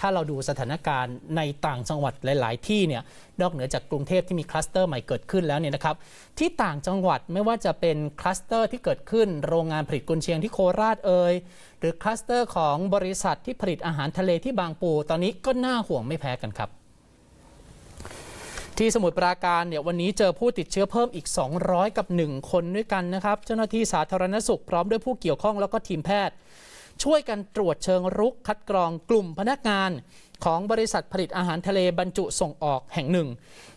ถ้าเราดูสถานการณ์ในต่างจังหวัดหลาย ๆ ที่เนี่ยนอกเหนือจากกรุงเทพที่มีคลัสเตอร์ใหม่เกิดขึ้นแล้วเนี่ยนะครับที่ต่างจังหวัดไม่ว่าจะเป็นคลัสเตอร์ที่เกิดขึ้น โรงงานผลิตกุนเชียงที่โคราชเอ่ยหรือคลัสเตอร์ของบริษัทที่ผลิตอาหารทะเลที่บางปู ตอนนี้ก็น่าห่วงไม่แพ้กันครับที่สมุทรปราการเนี่ยวันนี้เจอผู้ติดเชื้อเพิ่มอีก 200 กับ 1 คนด้วยกันนะครับ เจ้าหน้าที่สาธารณสุขพร้อมด้วยผู้เกี่ยวข้องแล้วก็ทีมแพทย์ ช่วยกันตรวจเชิงรุกคัดกรองกลุ่มพนักงานของบริษัทผลิตอาหารทะเลบรรจุส่งออกแห่งหนึ่ง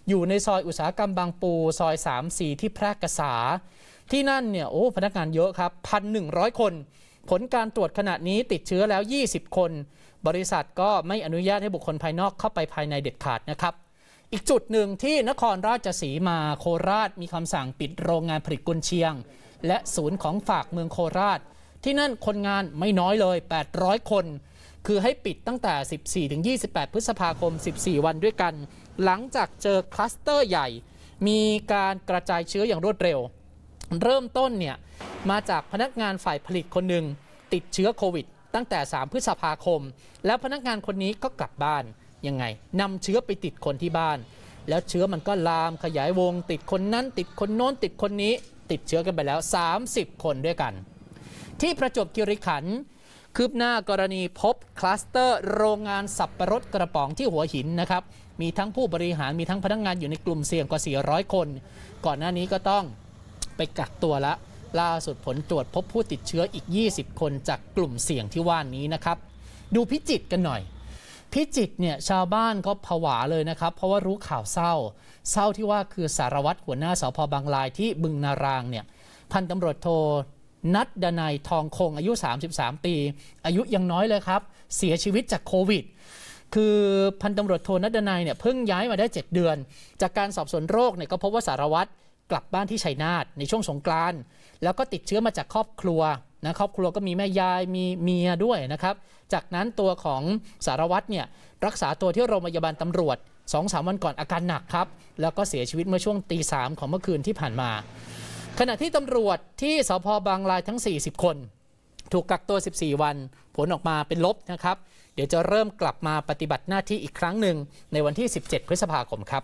อยู่ในซอยอุตสาหกรรมบางปู ซอย 3 4 ที่แพร่กษา ที่นั่นเนี่ยโอ้พนักงานเยอะครับพันหนึ่งคน ผลการตรวจขณะนี้ติดเชื้อแล้ว 20 คน บริษัทก็ไม่อนุญาตให้บุคคลภายนอกเข้าไปภายในเด็ดขาดนะครับ อีกจุดหนึ่งที่นครราชสีมาโคราชมีคำสั่งปิดโรงงานผลิตกุนเชียง และศูนย์ของฝากเมืองโคราช ที่นั่นคนงานไม่น้อยเลย 800 คน คือให้ปิดตั้งแต่ 14 ถึง 28 พฤษภาคม 14 วันด้วยกัน หลังจากเจอคลัสเตอร์ใหญ่ มีการกระจายเชื้ออย่างรวดเร็ว เริ่มต้นเนี่ยมาจากพนักงานฝ่ายผลิตคนหนึ่งติดเชื้อโควิด ตั้งแต่ 3 พฤษภาคม แล้วพนักงานคนนี้ก็กลับบ้านยังไงนำเชื้อไปติดคนที่บ้าน แล้วเชื้อมันก็ลามขยายวง ติดคนนั้น ติดคนโน้นติดคนนี้ ติดเชื้อกันไปแล้ว 30 คนด้วยกัน ที่ประจวบคีรีขันธ์คืบหน้ากรณีพบคลัสเตอร์โรงงานสับประรดกระป๋องที่หัวหินนะครับ มีทั้งผู้บริหารมีทั้งพนักงานอยู่ในกลุ่มเสี่ยงกว่า 400 คน ก่อนหน้านี้ก็ต้องไปกักตัวละ ล่าสุดผลตรวจพบผู้ติดเชื้ออีก 20 คนจากกลุ่มเสี่ยงที่ว่านี้นะครับ ดูพิจิตกันหน่อย พิจิตเนี่ยชาวบ้านเขาผวาเลยนะครับ เพราะว่ารู้ข่าวเศร้า เศร้าที่ว่าคือสารวัตรหัวหน้าสพบางลายที่บึงนารางเนี่ยพันตำรวจโท นัดดนัยทองคงอายุ 33 ปี อายุยังน้อยเลยครับ เสียชีวิตจากโควิด คือพันตำรวจโทนัดดนัยเนี่ยเพิ่งย้ายมาได้ 7 เดือน จากการสอบสวนโรคเนี่ยก็พบว่าสารวัตรกลับบ้านที่ชัยนาทในช่วงสงกรานต์แล้วก็ติดเชื้อมาจากครอบครัวนะครอบครัวก็มีแม่ยายมีเมียด้วยนะครับ จากนั้นตัวของสารวัตรเนี่ยรักษาตัวที่โรงพยาบาลตำรวจ2อสวันก่อนอาการหนักครับ แล้วก็เสียชีวิตเมื่อช่วงตีสามของเมื่อคืนที่ผ่านมา ขณะที่ตำรวจที่สพบางลายทั้ง 40 คน ถูกกักตัว 14 วัน ผลออกมาเป็นลบนะครับ เดี๋ยวจะเริ่มกลับมาปฏิบัติหน้าที่อีกครั้งหนึ่งในวันที่ 17 พฤษภาคมครับ